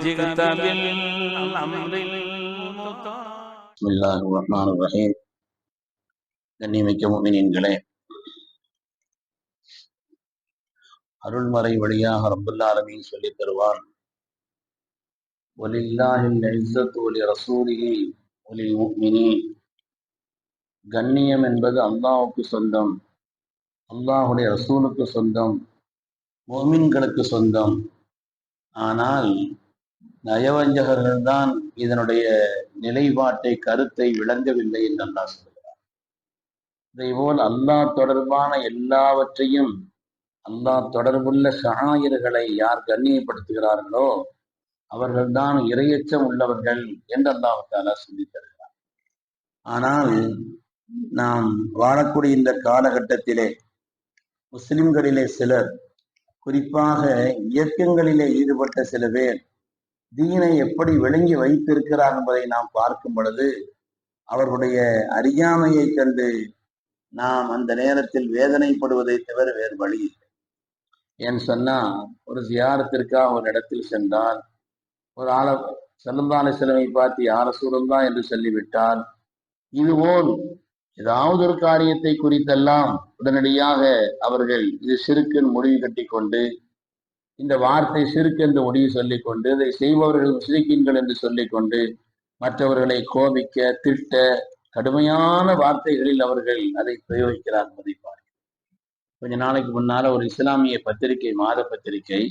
جئت بالأمر المطاع بسم الله الرحمن الرحيم கண்ணியமிக்க முமினின்களே அருள்மறை வழியாக ரப்புல் ஆலமீன் சொல்லித் தருவான் ஒலில்லாஹில் இஸ்ஸத்து ஒலி ரசூலிஹி ஒலி முஃமினீன் கண்ணியம் என்பது அல்லாஹ்வுக்கு சொந்தம் அல்லாஹுடைய ரசூலுக்கு சொந்தம் முஃமின்களுக்கு சொந்தம் ஆனால் நயவஞ்சகர்கள் தான் இதனுடைய நிலைப்பாட்டை கருத்தை விளங்கவில்லை என்று அல்லாஹ் சொல்கிறார் இதேபோல் அல்லாஹ் தொடர்பான எல்லாவற்றையும் அல்லாஹ் தொடர்புள்ள ஷாயிர்களை யார் கண்ணியப்படுத்துகிறார்களோ அவர்கள்தான் இரையச்சம் உள்ளவர்கள் என்று அல்லாஹ் சொல்லி தருகிறார் ஆனால் நாம் வாழக்கூடிய இந்த காலகட்டத்திலே முஸ்லிம்களிலே சிலர் குறிப்பாக இயக்கங்களிலே ஈடுபட்ட சில பேர் தீனை எப்படி விளங்கி வைத்திருக்கிறார் என்பதை நாம் பார்க்கும் பொழுது அவர்களுடைய அறியாமையை கண்டு நாம் அந்த நேரத்தில் வேதனைப்படுவதை தவிர வேறு வழி இல்லை. ஏன்னு சொன்னா ஒரு ஜியாரத்திற்காக ஒரு இடத்தில் சென்றால் ஒரு ஆள செல்லந்தான சிலமை பார்த்து யார சூழந்தா என்று சொல்லிவிட்டால் இதுபோல் ஏதாவது ஒரு காரியத்தை குறித்தெல்லாம் உடனடியாக அவர்கள் இது சிறுக்குன்னு முடிவு கட்டி கொண்டு இந்த வார்த்தை சிறுக்கு என்று முடிவு சொல்லிக்கொண்டு இதை செய்பவர்களும் முஸ்லிக்கின்கள் என்று சொல்லிக்கொண்டு மற்றவர்களை கோபிக்க திட்ட கடுமையான வார்த்தைகளில் அவர்கள் அதை பிரயோகிக்கிறார் என்பதை கொஞ்ச நாளைக்கு முன்னால ஒரு இஸ்லாமிய பத்திரிகை மாத பத்திரிகை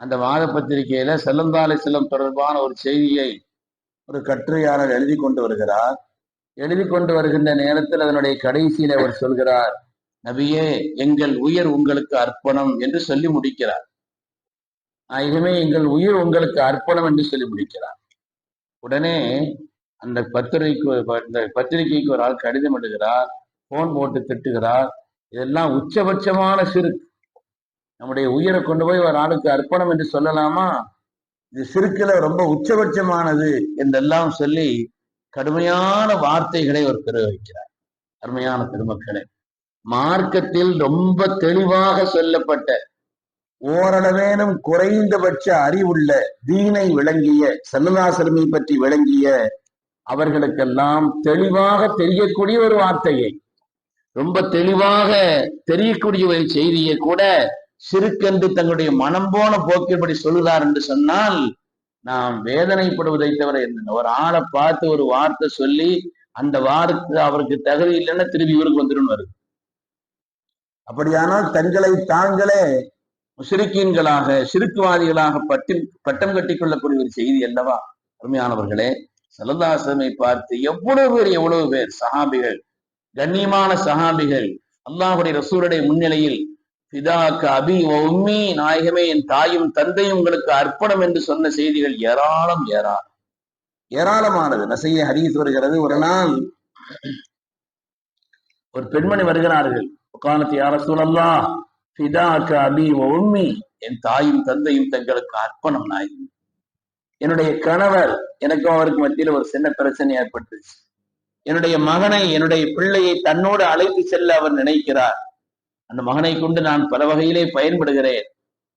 அந்த மாத பத்திரிகையில செல்லந்தாலை செல்லம் தொடர்பான ஒரு செய்தியை ஒரு கட்டுரையாளர் எழுதி கொண்டு வருகிறார். எழுதி கொண்டு வருகின்ற நேரத்தில் அதனுடைய கடைசியில் அவர் சொல்கிறார் நபியே எங்கள் உயர் உங்களுக்கு அர்ப்பணம் என்று சொல்லி முடிக்கிறார். ஆகவே எங்கள் உயிர் உங்களுக்கு அர்ப்பணம் என்று சொல்லி முடிக்கிறார். உடனே அந்த பத்திரிகைக்கு இந்த பத்திரிகைக்கு ஒரு ஆள் கடிதம் எழுதுகிறார் போன் போட்டு திட்டுகிறார். இதெல்லாம் உச்சபட்சமான சிறுக்கு நம்முடைய உயிரை கொண்டு போய் ஒரு ஆளுக்கு அர்ப்பணம் என்று சொல்லலாமா? இது சிறுக்குல ரொம்ப உச்சபட்சமானது என்றெல்லாம் சொல்லி கடுமையான வார்த்தைகளை அவர் பிரயோகிக்கிறார் அருமையான பெருமக்களே மார்க்கத்தில் ரொம்ப தெளிவாக சொல்லப்பட்ட ஓரளவேனும் குறைந்தபட்ச அறிவுள்ள தீனை விளங்கிய செல்லதாசலமை பற்றி விளங்கிய அவர்களுக்கெல்லாம் தெளிவாக தெரியக்கூடிய ஒரு வார்த்தையை ரொம்ப தெளிவாக தெரியக்கூடிய ஒரு செய்தியை கூட சிறுக்கென்று தங்களுடைய மனம் போன போக்கின்படி சொல்லுகிறார் என்று சொன்னால் நாம் வேதனைப்படுவதை தவிர என்ன? ஒரு ஆளை பார்த்து ஒரு வார்த்தை சொல்லி அந்த வார்த்தை அவருக்கு தகுதி இல்லைன்னா திரும்பி இவருக்கு வந்துடும் வருது. அப்படியானால் தங்களை தாங்களே முஷரிக்கீன்களாக சிறுக்குவாதிகளாக பட்டில் பட்டம் கட்டிக் கொள்ளக்கூடிய ஒரு செய்தி அல்லவா? அருமையானவர்களே சலதாசமை பார்த்து எவ்வளவு பேர் எவ்வளவு பேர் சஹாபிகள் கண்ணியமான சஹாபிகள் அல்லாஹுடைய ரசூருடைய முன்னிலையில் பிதாக்கு அபி உம்மி நாயகமே என் தாயும் தந்தையும் உங்களுக்கு அர்ப்பணம் என்று சொன்ன செய்திகள் ஏராளம் ஏராளம். ஏராளமானது. நசைய ஹரீஸ் வருகிறது. ஒரு நாள் ஒரு பெண்மணி வருகிறார்கள். உட்கானத்து யார சூழல்லா பிதாக்க அபி உண்மை என் தாயும் தந்தையும் தங்களுக்கு அர்ப்பணம் நாயகம் என்னுடைய கணவர் எனக்கும் அவருக்கு மத்தியில் ஒரு சின்ன பிரச்சனை ஏற்பட்டுச்சு. என்னுடைய மகனை என்னுடைய பிள்ளையை தன்னோடு அழைத்து செல்ல அவர் நினைக்கிறார். அந்த மகனை கொண்டு நான் பல வகையிலே பயன்படுகிறேன்.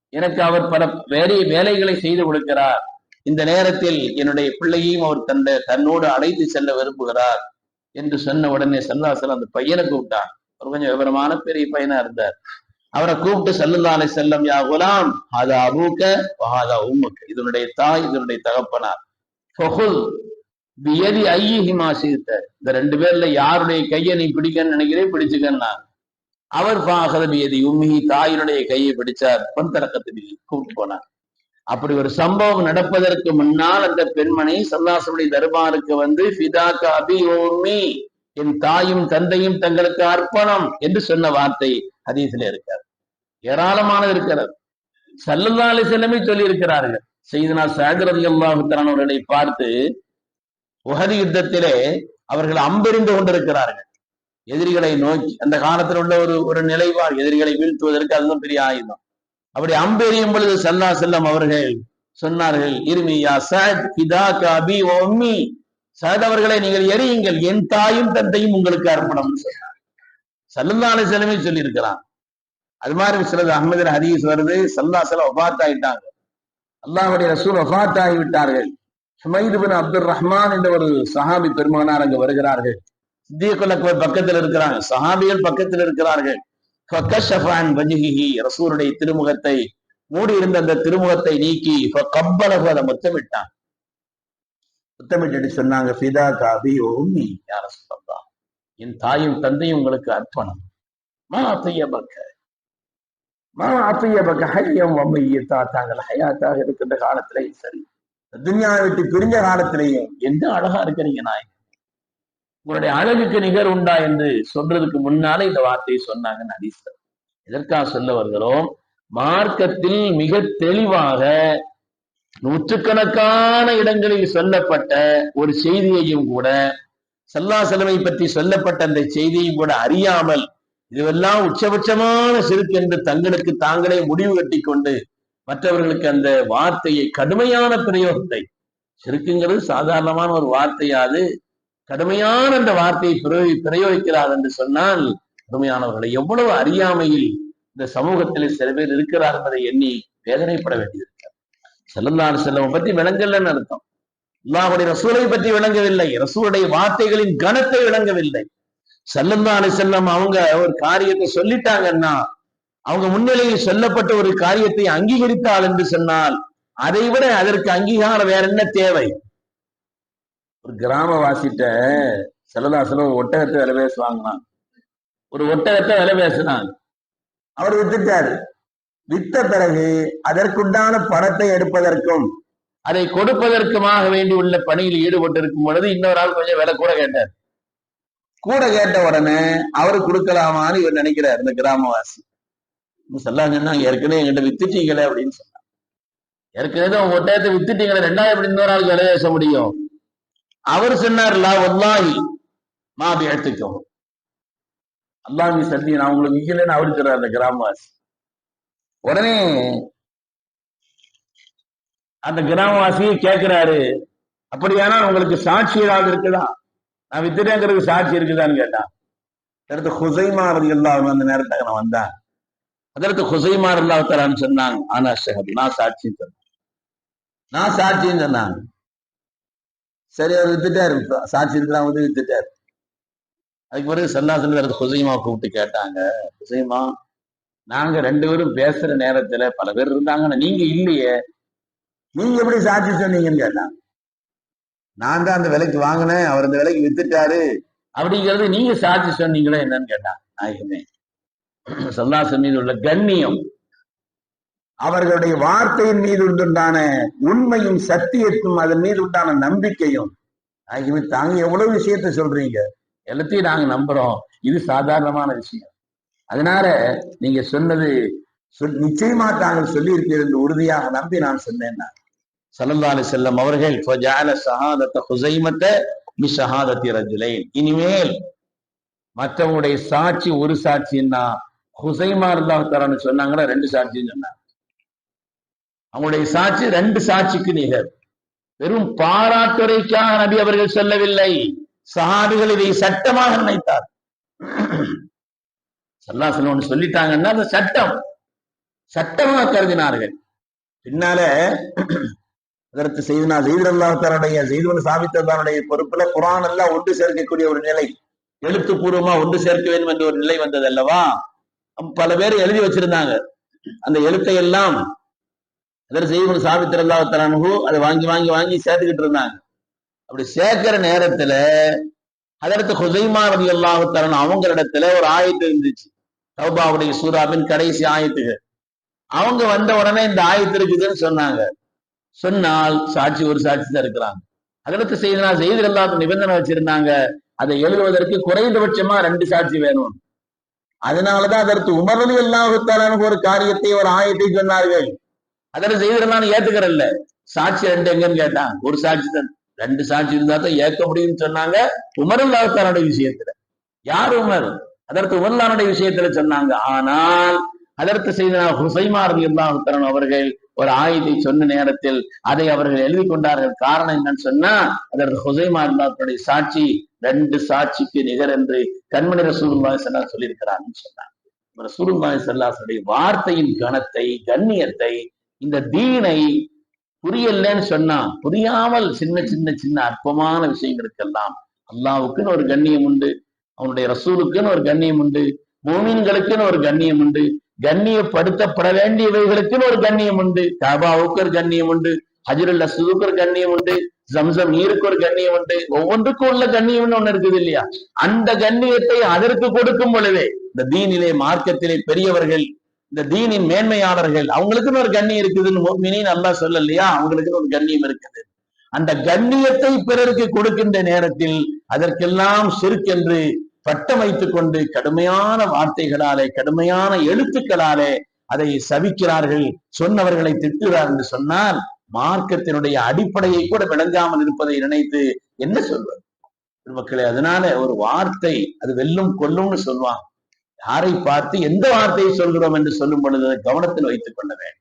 எனக்கு அவர் பல வேலை வேலைகளை செய்து கொடுக்கிறார். இந்த நேரத்தில் என்னுடைய பிள்ளையையும் அவர் தந்த தன்னோடு அழைத்து செல்ல விரும்புகிறார் என்று சொன்ன உடனே சல்லாசல் அந்த பையனை கூப்பிட்டான். ஒரு கொஞ்சம் விவரமான பெரிய பையனா இருந்தார். அவரை கூப்பிட்டு செல்லுதானே செல்லம் யா குலாம் அது அபூக்க வஹாதா உம்முக்கு இதனுடைய தாய் இதனுடைய தகப்பனார். ஃபஹுல் பியதி ஐயிஹிமா சீர்த்த இந்த ரெண்டு பேர்ல யாருடைய கையை நீ பிடிக்கன்னு நினைக்கிறே பிடிச்சுக்கன்னா. அவர் பாகத பியதி உம்மி தாயினுடைய கையை பிடிச்சார். பந்தரக்கத்து கூப்பிட்டு போனார். அப்படி ஒரு சம்பவம் நடப்பதற்கு முன்னால் அந்த பெண்மணி சல்லாசனுடைய தர்பாருக்கு வந்து ஃபிதாக்க அபி உம்மி. என் தாயும் தந்தையும் தங்களுக்கு அர்ப்பணம் என்று சொன்ன வார்த்தை ஹதீஸ்ல இருக்காது ஏராளமானது இருக்கிறது. சல்லல்லா அலிசல்லமே சொல்லி இருக்கிறார்கள் செய்தனா சாகரதி அல்லாஹுத்தரானவர்களை பார்த்து உகதி யுத்தத்திலே அவர்கள் அம்பெறிந்து கொண்டிருக்கிறார்கள். எதிரிகளை நோக்கி அந்த காலத்தில் உள்ள ஒரு ஒரு நிலைவாழ் எதிரிகளை வீழ்த்துவதற்கு அதுதான் பெரிய ஆயுதம். அப்படி அம்பெறியும் பொழுது சல்லா செல்லம் அவர்கள் சொன்னார்கள் இருமியா சாத் பிதா காபி ஒம்மி சாத் அவர்களை நீங்கள் எரியுங்கள். என் தாயும் தந்தையும் உங்களுக்கு அர்ப்பணம் சொன்னார் செலவே சொல்லியிருக்கிறான்? அது மாதிரி சிலது அஹமது ஹதீஸ் வருது. சல்லா சில ஒபாத் ஆயிட்டாங்க அல்லாஹுடைய ரசூல் ஒபாத் ஆகி விட்டார்கள் ஹுமைது பின் அப்துல் ரஹ்மான் என்ற ஒரு சஹாபி பெருமானார் அங்கு வருகிறார்கள். சித்தியக்குல் அக்பர் பக்கத்தில் இருக்கிறாங்க. சஹாபிகள் பக்கத்தில் இருக்கிறார்கள். ரசூருடைய திருமுகத்தை மூடி இருந்த அந்த திருமுகத்தை நீக்கி கப்பலகு அதை முத்தமிட்டான். முத்தமிட்டு சொன்னாங்க ஃபிதா காபி ஓமி யார என் தாயும் தந்தையும் உங்களுக்கு அர்ப்பணம். மா அத்தைய பக்க மா அத்தைய பக்க ஹையம் வம்மையத்தா தாங்கள் ஹயாத்தாக இருக்கின்ற காலத்திலேயும் சரி துன்யாவை விட்டு பிரிஞ்ச காலத்திலேயும். எந்த அழகா இருக்கிறீங்க நாய்? உங்களுடைய அழகுக்கு நிகர் உண்டா என்று சொல்றதுக்கு முன்னாலே இந்த வார்த்தையை சொன்னாங்கன்னு ஹதீஸ்ல எதற்காக சொல்ல வருகிறோம்? மார்க்கத்தில் மிக தெளிவாக நூற்றுக்கணக்கான இடங்களில் சொல்லப்பட்ட ஒரு செய்தியையும் கூட சல்லா செலவை பற்றி சொல்லப்பட்ட அந்த செய்தியையும் கூட அறியாமல் இதுவெல்லாம் உச்சபட்சமான சிறுக்கு என்று தங்களுக்கு தாங்களே முடிவு கட்டி கொண்டு மற்றவர்களுக்கு அந்த வார்த்தையை கடுமையான பிரயோகத்தை சிறுக்குங்கிறது சாதாரணமான ஒரு வார்த்தையாது கடுமையான அந்த வார்த்தையை பிரயோகி பிரயோகிக்கிறார் என்று சொன்னால் கடுமையானவர்களை எவ்வளவு அறியாமையில் இந்த சமூகத்தில் சில பேர் இருக்கிறார் என்பதை எண்ணி வேதனைப்பட வேண்டியது. செல்லல்லாறு செல்லவன் பற்றி விளங்கலன்னு அர்த்தம். அல்லாஹுடைய ரசூலை பற்றி விளங்கவில்லை. ரசூலுடைய வார்த்தைகளின் கனத்தை விளங்கவில்லை. செல்லந்தாறு செல்லம் அவங்க ஒரு காரியத்தை சொல்லிட்டாங்கன்னா அவங்க முன்னிலையில் சொல்லப்பட்ட ஒரு காரியத்தை அங்கீகரித்தாள் என்று சொன்னால் அதை விட அதற்கு அங்கீகாரம் வேற என்ன தேவை? ஒரு கிராமவாசிட்ட செல்லதாசல ஒரு ஒட்டகத்தை விலை பேசுவாங்களாம் ஒரு ஒட்டகத்தை விலை பேசினான் அவர் வித்துட்டாரு. வித்த பிறகு அதற்குண்டான பணத்தை எடுப்பதற்கும் அதை கொடுப்பதற்குமாக வேண்டி உள்ள பணியில் ஈடுபட்டிருக்கும் பொழுது இன்னொரு ஆள் கொஞ்சம் விலை கூட கேட்டார். கூட கேட்ட உடனே அவரு கொடுக்கலாமான்னு இவர் நினைக்கிறார் இந்த கிராமவாசி. சொல்லாங்கன்னா ஏற்கனவே என்கிட்ட வித்துட்டீங்களே அப்படின்னு சொன்னாங்க ஏற்கனவே உங்க ஒட்டகத்தை வித்துட்டீங்களே ரெண்டாயிரம் எப்படி இன்னொரு ஆளுக்கு விலை பேச முடியும்? அவர் சொன்னார் லா வல்லாஹி மாபி எடுத்துக்கோ. அல்லாமி சத்தியம் நான் உங்களுக்கு விக்கலன்னு அவரு சொல்றார் அந்த கிராமவாசி. உடனே அந்த கிராமவாசியை கேட்கிறாரு அப்படியானா உங்களுக்கு சாட்சி ஏதாவது இருக்குதா? நான் வித்துட்டேங்கிறதுக்கு சாட்சி இருக்குதான்னு கேட்டான். அடுத்து ஹுசைமா ரதி அந்த நேரத்துக்கு நான் வந்தேன். அதற்கு ஹுசைமார் அல்லாஹ் தரான்னு சொன்னாங்க ஆனா ஷஹத் நான் சாட்சின்னு சொன்னேன். நான் சாட்சின்னு சொன்னாங்க. சரி அவர் வித்துட்டாரு. சாட்சி இருக்கலாம் வந்து வித்துட்டாரு. அதுக்கு பிறகு சல்லாசன் ஹுசைமா கூப்பிட்டு கேட்டாங்க ஹுசைமா நாங்க ரெண்டு பேரும் பேசுற நேரத்துல பல பேர் இருந்தாங்கன்னா நீங்க இல்லையே. நீங்க எப்படி சாட்சி சொன்னீங்கன்னு கேட்டாங்க நான் தான் அந்த விலைக்கு வாங்கினேன் அவர் அந்த விலைக்கு வித்துட்டாரு. அப்படிங்கிறது நீங்க சாட்சி சொன்னீங்களே என்னன்னு கேட்டான் நாயகமே சல்லாசன் மீது உள்ள கண்ணியம். அவர்களுடைய வார்த்தையின் மீது உண்டான உண்மையும் சத்தியத்தும் அதன் மீது உண்டான நம்பிக்கையும் ஆகியவை தாங்க எவ்வளவு விஷயத்த சொல்றீங்க? எல்லாத்தையும் நாங்க நம்புறோம். இது சாதாரணமான விஷயம். அதனால நீங்க சொன்னது சொல் நிச்சயமா தாங்கள் சொல்லி இருக்கிறது உறுதியாக நம்பி நான் சொன்னேன் சல்லல்லாலு செல்லம் அவர்கள் ஹுசைமத்த மி ஷஹாதத்தி ரஜுலைன். இனிமேல் மற்றவங்களுடைய சாட்சி ஒரு சாட்சின்னா ஹுசைமா இருந்தா தரான்னு சொன்னாங்கன்னா ரெண்டு சாட்சின்னு சொன்னாங்க. அவங்களுடைய சாட்சி ரெண்டு சாட்சிக்கு நிகர். வெறும் பாராட்டுரைக்காக நபி அவர்கள் சொல்லவில்லை. சஹாபிகள் இதை சட்டமாக நினைத்தார் சல்லாசன் ஒண்ணு சொல்லிட்டாங்கன்னா அந்த சட்டம். சட்டமாக கருதினார்கள் பின்னால அதற்கு செய்தனா செய்தல்லாத்தாருடைய செய்தவன் சாபித்ததானுடைய பொறுப்புல குரான் எல்லாம் ஒன்று சேர்க்கக்கூடிய ஒரு நிலை. எழுத்துப்பூர்வமா ஒன்று சேர்க்க வேண்டும் என்ற ஒரு நிலை வந்தது அல்லவா? பல பேர் எழுதி வச்சிருந்தாங்க. அந்த எழுத்தை எல்லாம் அதற்கு செய்வன் சாபித்திரல்லாத்தனு அதை வாங்கி வாங்கி வாங்கி சேர்த்துக்கிட்டு இருந்தாங்க. அப்படி சேர்க்கிற நேரத்துல அதற்கு ஹுசைமா ரதி அல்லாஹுத்தரன் அவங்களிடத்துல ஒரு ஆயத்து இருந்துச்சு. சௌபாவுடைய சூறாவின் கடைசி ஆயத்துகள் அவங்க வந்த உடனே இந்த ஆயத்து இருக்குதுன்னு சொன்னாங்க. சொன்னால் சாட்சி ஒரு சாட்சி தான் இருக்கிறாங்க. அதற்கு செய்தனா செய்தி அல்லாத நிபந்தனை வச்சிருந்தாங்க. அதை எழுதுவதற்கு குறைந்தபட்சமா ரெண்டு சாட்சி வேணும். அதனாலதான் அதற்கு உமரது அல்லாஹுத்தாலான ஒரு காரியத்தை ஒரு ஆயத்தை சொன்னார்கள். அதற்கு செய்திருந்தாலும் ஏத்துக்கிறல்ல சாட்சி ரெண்டு எங்கன்னு கேட்டான். ஒரு சாட்சி தான். ரெண்டு சாட்சி இருந்தா தான் ஏற்க முடியும்னு சொன்னாங்க. உமரல்லாத்தானுடைய விஷயத்துல. யார் உமர்? அதற்கு உமர்லானுடைய விஷயத்துல சொன்னாங்க. ஆனால் அதற்கு செய்த ஹுசைமார் இல்லாஹுத்தரன் அவர்கள் ஒரு ஆயுதை சொன்ன நேரத்தில் அதை அவர்கள் எழுதி கொண்டார்கள். காரணம் என்னன்னு சொன்னா அதற்கு ஹுசைமா இல்லாத்துடைய சாட்சி ரெண்டு சாட்சிக்கு நிகர் என்று கண்மணி ரசூலுல்லாஹி ஸல்லல்லாஹு சொல்லியிருக்கிறாங்கன்னு சொன்னாங்க. ரசூலுல்லாஹி வார்த்தையின் கணத்தை கண்ணியத்தை இந்த தீனை புரியலன்னு சொன்னா புரியாமல் சின்ன சின்ன சின்ன அற்பமான விஷயங்களுக்கெல்லாம் அல்லாவுக்குன்னு ஒரு கண்ணியம் உண்டு அவனுடைய ரசூலுக்குன்னு ஒரு கண்ணியம் உண்டு மூமின்களுக்குன்னு ஒரு கண்ணியம் உண்டு கண்ணியப்படுத்தப்பட வேண்டியவைகளுக்குன்னு ஒரு கண்ணியம் உண்டு காபாவுக்கு ஒரு கண்ணியம் உண்டு ஹஜருல் அசுதுக்கு ஒரு கண்ணியம் உண்டு ஜம்சம் நீருக்கு ஒரு கண்ணியம் உண்டு ஒவ்வொன்றுக்கும் உள்ள கண்ணியம்னு ஒண்ணு இருக்குது இல்லையா? அந்த கண்ணியத்தை அதற்கு கொடுக்கும் பொழுதே இந்த தீனிலே மார்க்கத்திலே பெரியவர்கள் இந்த தீனின் மேன்மையாளர்கள் அவங்களுக்குன்னு ஒரு கண்ணியம் இருக்குதுன்னு நல்லா நல்லா சொல்லலையா? அவங்களுக்குன்னு ஒரு கண்ணியம் இருக்குது. அந்த கண்ணியத்தை பிறருக்கு கொடுக்கின்ற நேரத்தில் அதற்கெல்லாம் சிறுக்கென்று பட்டம் வைத்துக் கொண்டு கடுமையான வார்த்தைகளாலே கடுமையான எழுத்துக்களாலே அதை சவிக்கிறார்கள். சொன்னவர்களை திட்டுகிறார் என்று சொன்னால் மார்க்கத்தினுடைய அடிப்படையை கூட விளங்காமல் இருப்பதை நினைத்து என்ன சொல்வது மக்களே அதனால ஒரு வார்த்தை அது வெல்லும் கொல்லும்னு சொல்லுவான் யாரை பார்த்து எந்த வார்த்தையை சொல்கிறோம் என்று சொல்லும் பொழுது கவனத்தில் வைத்துக் கொள்ள வேண்டும்.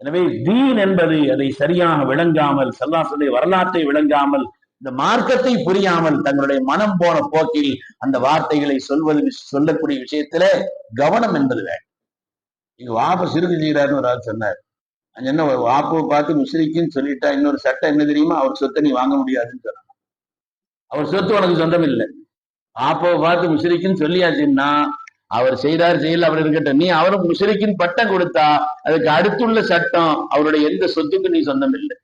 எனவே தீன் என்பது அதை சரியாக விளங்காமல் சல்லாசுடைய வரலாற்றை விளங்காமல் இந்த மார்க்கத்தை புரியாமல் தங்களுடைய மனம் போன போக்கில் அந்த வார்த்தைகளை சொல்வது சொல்லக்கூடிய விஷயத்துல கவனம் என்பது வேண்டும். இங்க வாப்ப சிறுகு செய்கிறாருன்னு ஒரு ஆள் சொன்னார். அங்க என்ன ஒரு பார்த்து முஸ்லிக்குன்னு சொல்லிட்டா இன்னொரு சட்டம் என்ன தெரியுமா? அவர் சொத்தை நீ வாங்க முடியாதுன்னு சொன்னாங்க அவர் சொத்து உனக்கு சொந்தம் இல்லை அப்போ பார்த்து முஷரிக்குன்னு சொல்லியாச்சுன்னா அவர் செய்தார் செய்யல அவர் இருக்கட்டும். நீ அவரும் முஸ்லிக்கின் பட்டம் கொடுத்தா அதுக்கு அடுத்துள்ள சட்டம் அவருடைய எந்த சொத்துக்கு நீ சொந்தம் இல்லை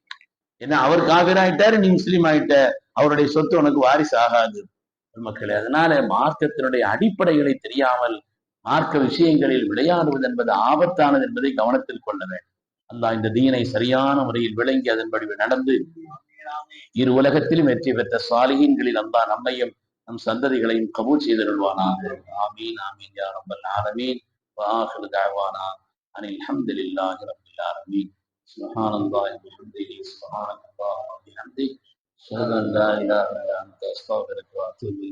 ஏன்னா அவர் காவிர ஆயிட்டாரு நீ முஸ்லீம் ஆயிட்ட. அவருடைய சொத்து உனக்கு வாரிசு ஆகாது. மக்களே அதனால மார்க்கத்தினுடைய அடிப்படைகளை தெரியாமல் மார்க்க விஷயங்களில் விளையாடுவது என்பது ஆபத்தானது என்பதை கவனத்தில் கொள்ள வேண்டும். அல்லாஹ் இந்த தீனை சரியான முறையில் விளங்கி அதன்படி நடந்து இரு உலகத்திலும் வெற்றி பெற்ற சாலிகின்களில் அல்லாஹ் நம்மையும் நம் சந்ததிகளையும் கபூல் செய்தருள்வானாக ஆமீன் ஆமீன் யா ரப்பல் ஆலமீன் وآخر دعوانا أن الحمد لله رب العالمين سبحان الله وبحمده سبحانك اللهم وبحمدك أشهد أن لا إله إلا أنت أستغفرك وأتوب إليك